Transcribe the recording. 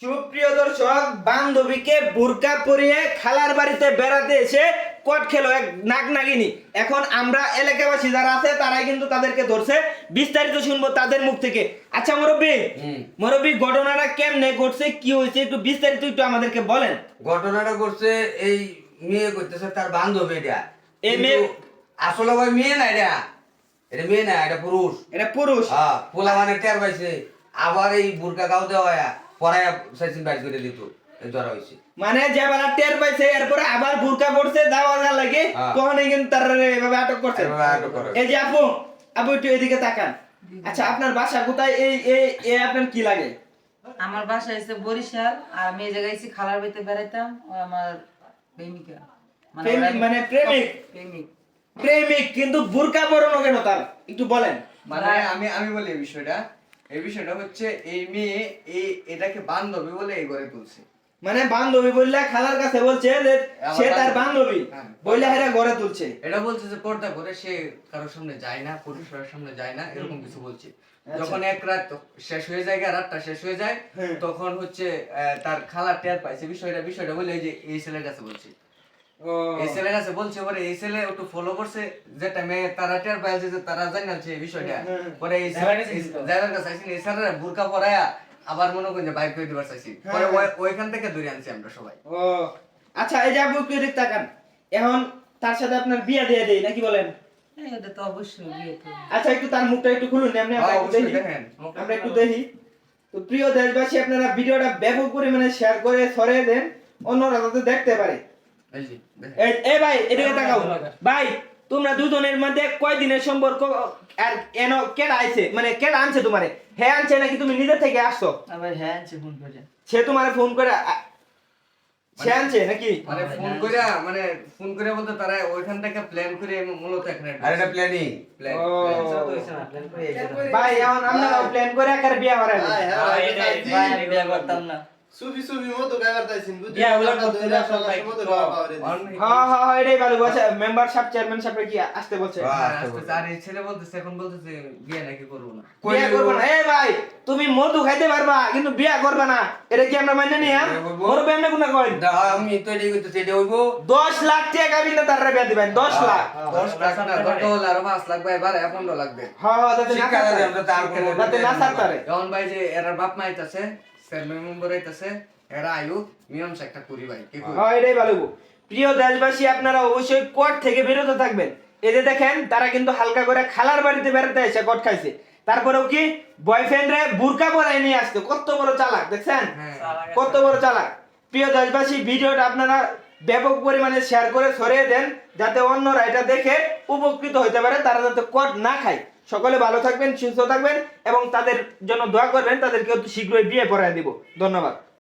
সুপ্রিয় দর্শক বান্ধবীকে বুরকা পরিয়ে খালার বাড়িতে বেড়াতে এসে কট খেলো এক নাক নাগিনি এখন আমরা এলাকাবাসী যারা আছে তারাই কিন্তু তাদেরকে ধরছে। বিস্তারিত শুনব তাদের মুখ থেকে। আচ্ছা মুরব্বী। মুরব্বী ঘটনাটা কেমনে ঘটছে কি হয়েছে? একটু বিস্তারিত একটু আমাদেরকে বলেন। ঘটনাটা ঘটছে এই মেয়ে করতেছে তার বান্ধবী এটা। এই মেয়ে- আসলে ভাই মেয়ে না এটা। এটা মেয়ে না এটা পুরুষ। এটা পুরুষ। হ্যাঁ পোলা মানে টের পাইছে। আবার এই বুরকা গাও দেওয়া পড়ায় সাইসিন বাইর করে দিত হয়েছে। মানে যে বেলা টের পাইছে এরপরে আবার বুরকা পড়ছে দাওয়া লাগে হ্যাঁ। তখন কিন্তু তার এভাবে আটক করছে। এই যে আপু আপু একটু এদিকে তাকান। আচ্ছা আপনার বাসা কোথায়? এই এই আপনার কি লাগে? আমার বাসা হচ্ছে বরিশাল আর আমি এই জায়গায় এসে খালার বাড়িতে বেড়াইতাম আমার প্রেমিকা। প্রেমিক মানে প্রেমিক? প্রেমিক। প্রেমিক কিন্তু বুরকা পরানো কেন তার? একটু বলেন। মানে আমি আমি বলি এই বিষয়টা এই বিষয়টা হচ্ছে এই মেয়ে এই এটাকে বান্ধবী বলে এই ঘরে তুলছে। মানে বান্ধবী বললে খালার কাছে বলছে সে তার বান্ধবী। হ্যাঁ। বললে হেরা ঘরে তুলছে। এটা বলছে যে পর্দা করে সে কারোর সামনে যায় না পরিসরের সামনে যায় না এরকম কিছু বলছে। যখন এক রাত শেষ হয়ে যায় গা, রাতটা শেষ হয়ে যায় হ্যাঁ। তখন হচ্ছে আহ, তার খালা টের পাইছে। বিষয়টা বিষয়টা বলে এই যে এই ছেলের কাছে বলছে। এই ছেলের কাছে বলছে পরে এই ছেলে একটু ফলো করছে যেটা মেয়ে তারা টের পাইছে যে তারা জানাচ্ছে এই বিষয়টা। পরে এই ড্রাইভারের কাছে আইসি এই স্যারের বুরকা পরায়া আবার মনে করেন যে বাইক করে দিবার চাইছি। পরে হ্যাঁ, ওইখান থেকে ধরে আনছি আমরা সবাই। ও। আচ্ছা এই যে আপু একটু এদিকে তাকান। এখন তার সাথে আপনার বিয়ে দিয়ে দেই নাকি বলেন? এটা তো অবশ্যই বিয়ে আচ্ছা একটু তার মুখটা একটু খুলুন এমনি আমরা হ্যাঁ, একটু দেখি। দেখেন। আমরা একটু দেখি। তো প্রিয় দেশবাসী আপনারা ভিডিওটা ব্যাপক পরিমাণে শেয়ার করে ছড়িয়ে দেন। অন্যরা যাতে দেখতে পারে। এই যে দেখেন। এই এই ভাই এদিকে তাকাও। ভাই তোমরা দুজনের মধ্যে কয় দিনের সম্পর্ক আর এন কেডা আইছে? মানে কেডা আনছে তোমারে? হে আনছে নাকি তুমি নিজে থেকে আসছো? আবার হ্যাঁ আনছে ফোন করে। সে তোমারে ফোন করে সে আনছে নাকি? মানে ফোন করে মানে ফোন করে বলতে তারা ওইখান থেকে প্ল্যান করে মূলত এখানে আর এটা প্ল্যানিং প্ল্যান ভাই এখন আমরা প্ল্যান করে একার বিয়ে করাই বিয়ে করতাম না। সুবি সুবি মতো তাইছিন ইয়া, করতে সব ভাই। পাওয়া যায়। হ্যাঁ হ্যাঁ হ্যাঁ এটাই ভালো বলছে। মেম্বার সাহেব চেয়ারম্যান সাহেব কি আসতে বলছে। আর এই ছেলে বলতেছে এখন বলতেছে বিয়ে নাকি করব না। বিয়ে করবে না। এই ভাই তুমি মধু খাইতে পারবা কিন্তু বিয়ে করবে না। এটা কি আমরা নিয়া? বিয়ে করব। ওর কোনা কই আমি তো এটাই করতেছি এটা হইবো। দশ লাখ টাকা বিন্দা তার বিয়ে দিবেন দশ লাখ। দশ লাখ না দশ হলে আরও পাঁচ লাখ ভাই বারে পনেরো লাগবে হ্যাঁ হ্যাঁ যাতে না। আমরা যাতে না ছাড়তারে। এখন ভাই যে এরা বাপ মা আইতাছে চেয়ারম্যান মেম্বার আইতাছে এরা আয়ু মীমাংসা একটা করি ভাই কি হ্যাঁ এটাই ভালো প্রিয় দেশবাসী আপনারা অবশ্যই কোর্ট থেকে বিরত থাকবেন। যে দেখেন তারা কিন্তু হালকা করে খালার বাড়িতে বেড়াতে এসে কট খাইছে। তারপরেও কি বয়ফ্রেন্ড রে বুরকা পরাই নিয়ে আসতো কত বড় চালাক দেখছেন? হ্যাঁ। কত বড় চালাক। প্রিয় দেশবাসী ভিডিওটা আপনারা ব্যাপক পরিমাণে শেয়ার করে ছড়িয়ে দেন যাতে অন্যরা এটা দেখে উপকৃত হতে পারে তারা যাতে কট না খায়। সকলে ভালো থাকবেন, সুস্থ থাকবেন এবং তাদের জন্য দোয়া করবেন তাদেরকে অতি শীঘ্রই বিয়ে পড়ায় দিব। ধন্যবাদ।